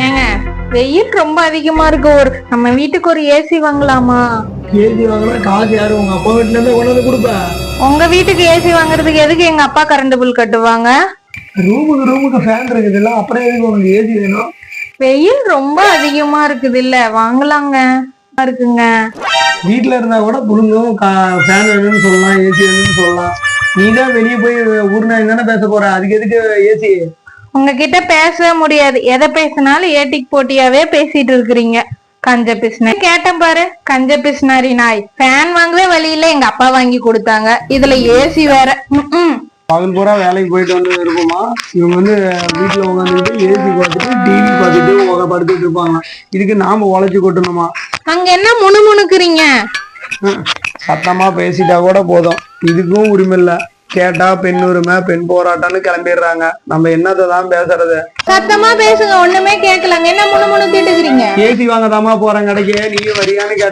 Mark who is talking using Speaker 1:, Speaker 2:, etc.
Speaker 1: ஏங்க வெயில் ரொம்ப அதிகமா இருக்கு ஒரு நம்ம வீட்டுக்கு ஒரு ஏசி வாங்கலாமா?
Speaker 2: ஏசி வாங்கினா காசு யாரு? உங்க அப்பா வீட்டுல இருந்து கொண்டு வந்து கொடுப்ப.
Speaker 1: உங்க வீட்டுக்கு ஏசி வாங்குறதுக்கு எதுக்கு எங்க அப்பா கரண்ட் பில் கட்டுவாங்க?
Speaker 2: ரூமுக்கு ரூமுக்கு ஃபேன் இருக்குது இல்ல அப்புறம் எதுக்கு உனக்கு ஏசி வேணும்?
Speaker 1: வெயில் ரொம்ப அதிகமா இருக்குது இல்ல வாங்கலாங்க இருக்குங்க.
Speaker 2: வீட்டுல இருந்தா கூட புழுங்கும் ஃபேன் வேணும்னு சொல்லலாம் ஏசி வேணும்னு சொல்லலாம். நீ தான் வெளியே போய் ஊர்னா தானே பேச போற அதுக்கு எதுக்கு ஏசி
Speaker 1: உங்ககிட்ட பேசவே முடியாது. எதை பேசினாலும் ஏட்டிக்கு போட்டியாவே பேசிட்டு இருக்கிறீங்க. கஞ்ச பிஸ்ன கேட்டேன் பாரு கஞ்ச பிஸ்னாரி நாய். ஃபேன் வாங்கவே வழியில எங்க அப்பா வாங்கி கொடுத்தாங்க. இதுல ஏசி வேற.
Speaker 2: பகல் பூரா வேலைக்கு போயிட்டு வந்து இருப்போமா இவங்க வந்து வீட்டுல உட்காந்துட்டு ஏசி பார்த்துட்டு டிவி பார்த்துட்டு உங்க படுத்துட்டு இருப்பாங்க. இதுக்கு நாம உழைச்சு கொட்டணுமா?
Speaker 1: அங்க என்ன முணுமுணுக்குறீங்க?
Speaker 2: சத்தமா பேசிட்டா கூட போதும். இதுக்கும் உரிமை இல்ல. கேட்டா பெண் உரிமை பெண் போராட்டம்னு கிளம்பிடுறாங்க. நம்ம என்னத்தை தான் பேசுறது?
Speaker 1: சத்தமா பேசுங்க ஒண்ணுமே கேட்கலங்க. என்ன முணுமுணுக்கிட்டு இருக்கிறீங்க
Speaker 2: ஏசி வாங்கதாமா போறேன் கடைக்கு. நீ வரியான்னு கேட்ட